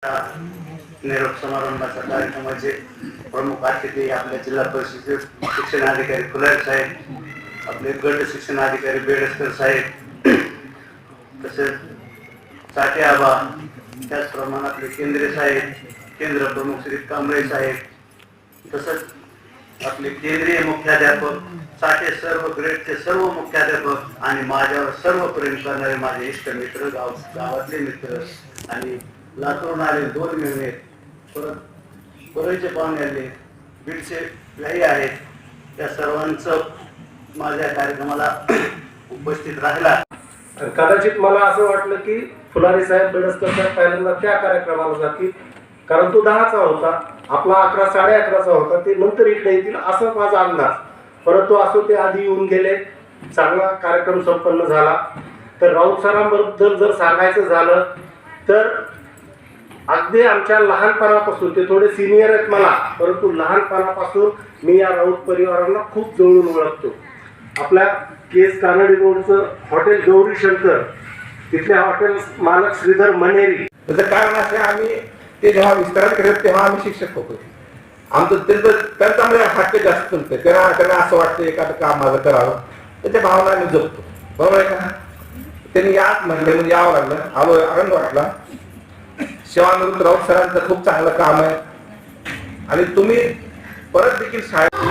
निरोप समारंभाचा कार्यक्रमाचे म्हणजे प्रमुख अतिथी आपल्या जिल्हा परिषदेचे शिक्षणाधिकारी फुलार साहेब आपले गट शिक्षणाधिकारी बेडसकर साहेब तसेच साठे आबा त्याचप्रमाणे आपले केंद्रीय साहेब केंद्र प्रमुख श्री कांबळे साहेब तसंच आपले केंद्रीय मुख्याध्यापक साठे सर्व ग्रेडचे सर्व मुख्याध्यापक आणि माझ्यावर सर्व प्रेम करणारे माझे इष्ट मित्र गाव गावातले मित्र आणि लातूरून आले दोन मिळणे परत परळीचे पाहुणे आले बीडचे लई आहेत. या सर्वांचं माझ्या कार्यक्रमाला उपस्थित राहिला. कदाचित मला असं वाटलं की फुलारी साहेब बेडसकर साहेब पहिल्यांदा त्या कार्यक्रमाला जातील. कारण तो दहाचा होता आपला अकरा साडे अकराचा होता ते नंतर इकडे येतील असं माझा अंदाज. परंतु असो ते आधी येऊन गेले चांगला कार्यक्रम संपन्न झाला. तर राऊत सरांबद्दल जर सांगायचं झालं तर अगदी आमच्या लहानपणापासून ते थोडे सिनियर आहेत मला परंतु लहानपणापासून मी या राऊत परिवारांना खूप जवळून ओळखतो. आपल्या केस कानडी रोडचं हॉटेल गौरी शंकर तिथले हॉटेल मालक श्रीधर मनेरी. त्याचं कारण असं आम्ही ते जेव्हा विस्तार करत तेव्हा आम्ही शिक्षक होतो. आमचं त्यांचं त्यांचा म्हणजे हक्क जास्त तुमचं त्यांना त्यांना असं वाटतं एखादं काम माझं करावं. त्याच्या भावना आम्ही जपतो. बरोबर आहे का? त्यांनी याच म्हणले म्हणजे यावं लागलं. आलो आनंद वाटला. सेवानिवृत्त राऊत सरांचं खूप चांगलं काम आहे. आणि तुम्ही परत देखील शाळेत